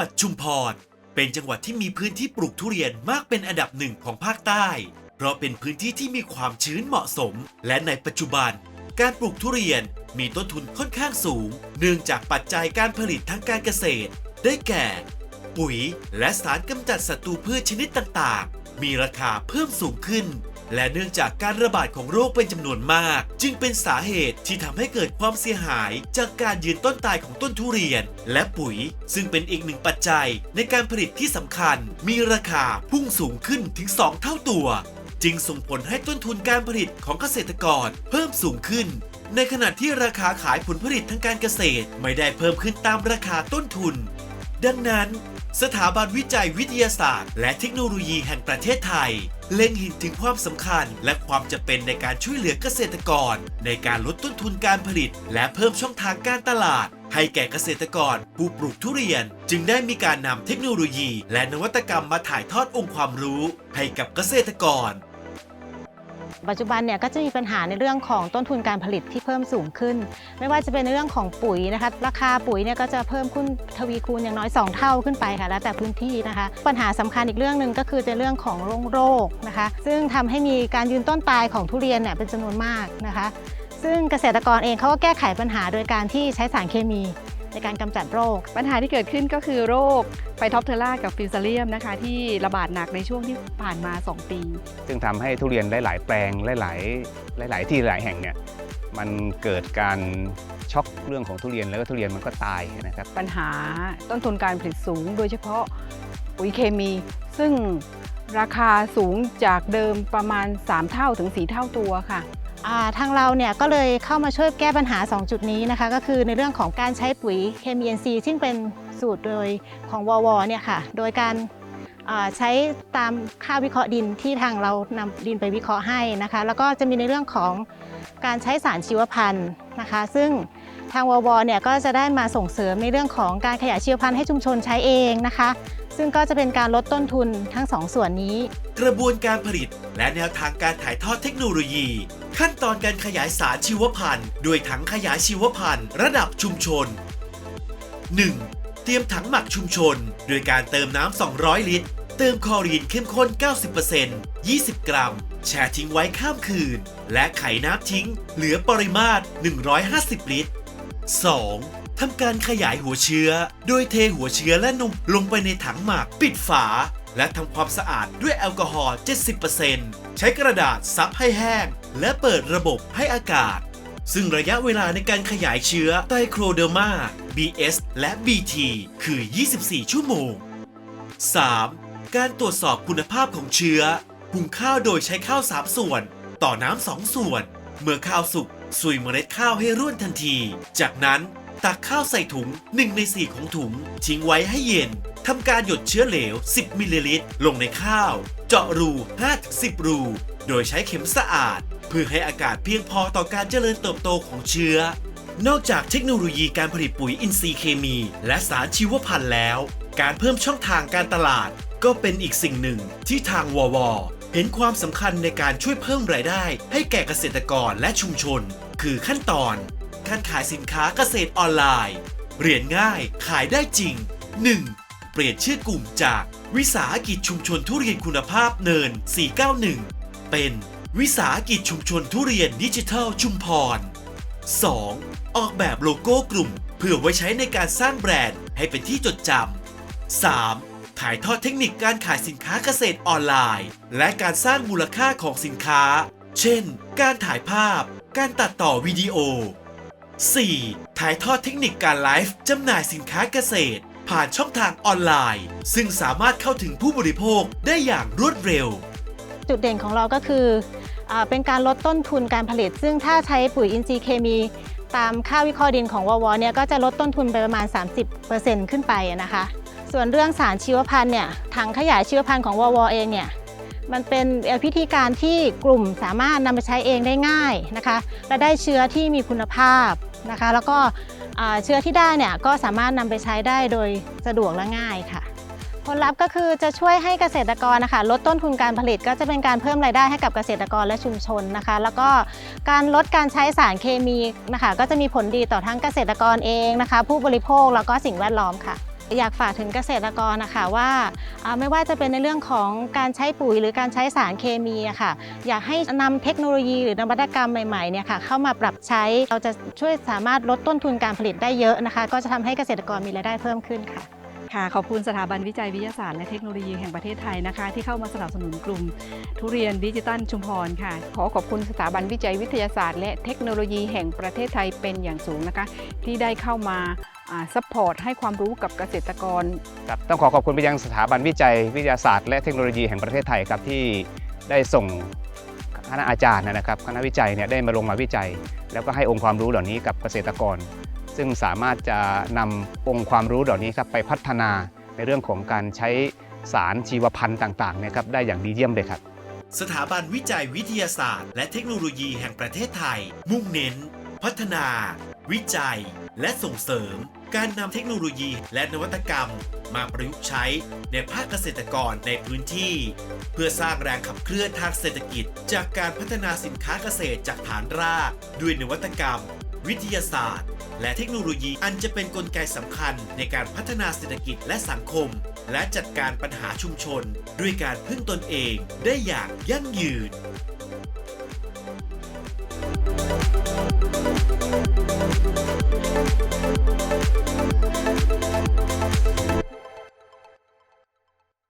วัดชุมพร เป็นจังหวัดที่มีพื้นที่ปลูกทุเรียนมากเป็นอันดับหนึ่งของภาคใต้ เพราะเป็นพื้นที่ที่มีความชื้นเหมาะสม และในปัจจุบัน การปลูกทุเรียนมีต้นทุนค่อนข้างสูง เนื่องจากปัจจัยการผลิตทางการเกษตร ได้แก่ ปุ๋ย และสารกำจัดศัตรูพืชชนิดต่างๆ มีราคาเพิ่มสูงขึ้น และเนื่องจากการระบาดของโรคเป็นจำนวนมาก จึงเป็นสาเหตุที่ทำให้เกิดความเสียหาย จากการยืนต้นตายของต้นทุเรียน และปุ๋ย ซึ่งเป็นอีกหนึ่งปัจจัยในการผลิตที่สำคัญ มีราคาพุ่งสูงขึ้นถึง 2 เท่าตัว จึงส่งผลให้ต้นทุนการผลิตของเกษตรกรเพิ่มสูงขึ้นในขณะที่ราคาขายผลผลิตทางการเกษตรไม่ได้เพิ่มขึ้นตามราคาต้นทุน ดังนั้น สถาบันวิจัยวิทยาศาสตร์ และเทคโนโลยีแห่งประเทศไทย เล็งเห็นถึงความสำคัญ และความจำเป็นในการช่วยเหลือเกษตรกร ในการลดต้นทุนการผลิต และเพิ่มช่องทางการตลาด ให้แก่เกษตรกร ผู้ปลูกทุเรียน จึงได้มีการนำเทคโนโลยี และนวัตกรรมมาถ่ายทอดองค์ความรู้ ให้กับเกษตรกร ปัจจุบันเนี่ยก็จะมีปัญหาในเรื่องของต้นทุนการผลิตที่เพิ่มสูงขึ้น ไม่ว่าจะเป็นในเรื่องของปุ๋ยนะคะราคาปุ๋ยเนี่ยก็จะเพิ่มขึ้นทวีคูณอย่างน้อย 2 เท่าขึ้นไปค่ะแล้วแต่พื้นที่นะคะ ปัญหาสำคัญอีกเรื่องหนึ่งก็คือในเรื่องของโรคโรคนะคะ ซึ่งทำให้มีการยืนต้นตายของทุเรียนเนี่ยเป็นจำนวนมากนะคะ ซึ่งเกษตรกรเองเขาก็แก้ไขปัญหาโดยการที่ใช้สารเคมี ในการกำจัดโรค ปัญหาที่เกิดขึ้นก็คือโรคไฟท็อปเทอร่ากับฟิวซาเลียมนะคะที่ระบาดหนักในช่วงที่ผ่านมา 2 ปี ซึ่งทำให้ทุเรียนหลาย ๆ แปลงหลาย ๆ หลาย ๆ ที่หลายแห่งเนี่ยมันเกิดการช็อกเรื่องของทุเรียนแล้วก็ทุเรียนมันก็ตายนะครับ ปัญหาต้นทุนการผลิตสูง โดยเฉพาะปุ๋ยเคมี ซึ่งราคาสูงจากเดิมประมาณ 3 เท่าถึง 4 เท่าตัวค่ะอ่า ทางเราเนี่ยก็เลยเข้ามาช่วยแก้ปัญหา 2 จุดนี้นะคะ ก็คือในเรื่องของการใช้ปุ๋ยเคมี NC ซึ่งเป็นสูตรโดยของววเนี่ยค่ะ โดยการใช้ตามค่าวิเคราะห์ดินที่ทางเรานำดินไปวิเคราะห์ให้นะคะ แล้วก็จะมีในเรื่องของการใช้สารชีวพันธุ์นะคะ ซึ่ง ทางววเนี่ยก็จะได้มาส่งเสริมในเรื่องของการขยายชีวพันธุ์ให้ชุมชนใช้เองนะคะ ซึ่งก็จะเป็นการลดต้นทุนทั้งสองส่วนนี้ กระบวนการผลิตและแนวทางการถ่ายทอดเทคโนโลยี ขั้นตอนการขยายสารชีวพันธุ์ด้วยถังขยายชีวพันธุ์ ระดับชุมชน 1. เตรียมถังหมักชุมชน โดยการเติมน้ำ 200 ลิตร เติมคลอรีนเข้มข้น 90% 20 กรัม แช่ทิ้งไว้ข้ามคืน และไขน้ำทิ้ง เหลือปริมาตร 150 ลิตร 2. ทำการขยายหัวเชื้อ โดยเทหัวเชื้อและนมลงไปในถังหมักปิดฝา และทำความสะอาดด้วยแอลกอฮอล์ 70%ใช้กระดาษซับให้แห้ง และเปิดระบบให้อากาศ ซึ่งระยะเวลาในการขยายเชื้อไตโครเดอร์มา BS และ BT คือ 24 ชั่วโมง 3. การตรวจสอบคุณภาพของเชื้อ หุงข้าวโดยใช้ข้าว 3 ส่วน ต่อน้ำ 2 ส่วน เมื่อข้าวสุก สุยเมล็ดข้าวให้ร่วนทันที จากนั้นตักข้าวใส่ถุง 1 ใน 4 ของถุง ทิ้งไว้ให้เย็นทำการหยดเชื้อเหลว 10 มิลลิลิตร ลงในข้าว เจาะรู 5-10 รู โดยใช้เข็มสะอาด เพื่อให้อากาศเพียงพอต่อการเจริญเติบโตของเชื้อ นอกจากเทคโนโลยีการผลิตปุ๋ยอินทรีย์เคมี และสารชีวพันธุ์แล้ว การเพิ่มช่องทางการตลาด ก็เป็นอีกสิ่งหนึ่งที่ทางวว เห็นความสำคัญในการช่วยเพิ่มรายได้ ให้แก่เกษตรกรและชุมชน คือขั้นตอน การขายสินค้าเกษตรออนไลน์ เรียนง่ายขายได้จริง 1. เปลี่ยนชื่อกลุ่มจากวิสาหกิจชุมชนทุเรียนคุณภาพเนิน 491 เป็นวิสาหกิจชุมชนทุเรียนดิจิทัลชุมพร 2. ออกแบบโลโก้กลุ่ม เพื่อไว้ใช้ในการสร้างแบรนด์ให้เป็นที่จดจำ 3. ถ่ายทอดเทคนิคการขายสินค้าเกษตรออนไลน์ และการสร้างมูลค่าของสินค้า เช่น การถ่ายภาพ การตัดต่อวิดีโอ 4. ถ่ายทอดเทคนิคการไลฟ์จำหน่ายสินค้าเกษตร ผ่านช่องทางออนไลน์ ซึ่งสามารถเข้าถึงผู้บริโภคได้อย่างรวดเร็ว จุดเด่นของเราก็คืออเป็นการลดต้นทุนการผลิต ซึ่งถ้าใช้ปุ๋ยอินทรีย์เคมีตามค่าวิเคราะห์ดินของววเนี่ยก็จะลดต้นทุนไปประมาณ 30%ขึ้นไปนะคะ ส่วนเรื่องสารชีวพันธุ์เนี่ยถังขยายชีวพันธุ์ของววเองเนี่ยมันเป็นพิธีการที่กลุ่มสามารถนำไปใช้เองได้ง่ายนะคะและได้เชื้อที่มีคุณภาพนะคะ แล้วก็เชื้อที่ได้เนี่ยก็สามารถนำไปใช้ได้โดยสะดวกและง่ายค่ะ ผลลัพธ์ก็คือจะช่วยให้เกษตรกรนะคะลดต้นทุนการผลิตก็จะเป็นการเพิ่มรายได้ให้กับเกษตรกรและชุมชนนะคะ แล้วก็การลดการใช้สารเคมีนะคะ ก็จะมีผลดีต่อทั้งเกษตรกรเองนะคะ ผู้บริโภคแล้วก็สิ่งแวดล้อมค่ะ อยากฝากถึงเกษตรกรนะคะว่าไม่ว่าจะเป็นในเรื่องของการใช้ปุ๋ยหรือการใช้สารเคมีอะค่ะ อยากให้นำเทคโนโลยีหรือนวัตกรรมใหม่ๆเนี่ยค่ะเข้ามาปรับใช้เราจะช่วยสามารถลดต้นทุนการผลิตได้เยอะนะคะ ก็จะทำให้เกษตรกรมีรายได้เพิ่มขึ้นค่ะค่ะขอบคุณสถาบันวิจัยวิทยาศาสตร์และเทคโนโลยีแห่งประเทศไทยนะคะ ที่เข้ามาสนับสนุนกลุ่ม ทุเรียนดิจิตัลชุมพรค่ะ ขอขอบคุณสถาบันวิจัยวิทยาศาสตร์ และเทคโนโลยีแห่งประเทศไทยเป็นอย่างสูงนะคะ ที่ได้เข้ามา ซัพพอร์ตให้ความรู้กับเกษตรกร ครับต้องขอขอบคุณไปยังสถาบันวิจัย วิทยาศาสตร์และเทคโนโลยีแห่งประเทศไทยครับที่ได้ส่งคณะอาจารย์นะครับคณะวิจัยเนี่ยได้มาลงมาวิจัย แล้วก็ให้องค์ความรู้เหล่านี้กับเกษตรกร ซึ่งสามารถจะนำองค์ความรู้เหล่านี้ครับไปพัฒนาในเรื่องของการใช้สารชีวพันธุ์ต่างๆเนะครับได้อย่างดีเยี่ยมเลยครับสถาบันวิจัยวิทยาศาสตร์ และเทคโนโลยีแห่งประเทศไทย มุ่งเน้น พัฒนา วิจัย และส่งเสริม การนำเทคโนโลยีและนวัตกรรม มาประยุกต์ใช้ในภาคเกษตรกรในพื้นที่ เพื่อสร้างแรงขับเคลื่อนทางเศรษฐกิจ จากการพัฒนาสินค้าเกษตรจากฐานราก ด้วยนวัตกรรม วิทยาศาสตร์ และเทคโนโลยีอันจะเป็นนกลไกสำคัญในการพัฒนาเศรษฐกิจและสังคม และจัดการปัญหาชุมชน ด้วยการพึ่งตนเองได้อย่างยั่งยืน ค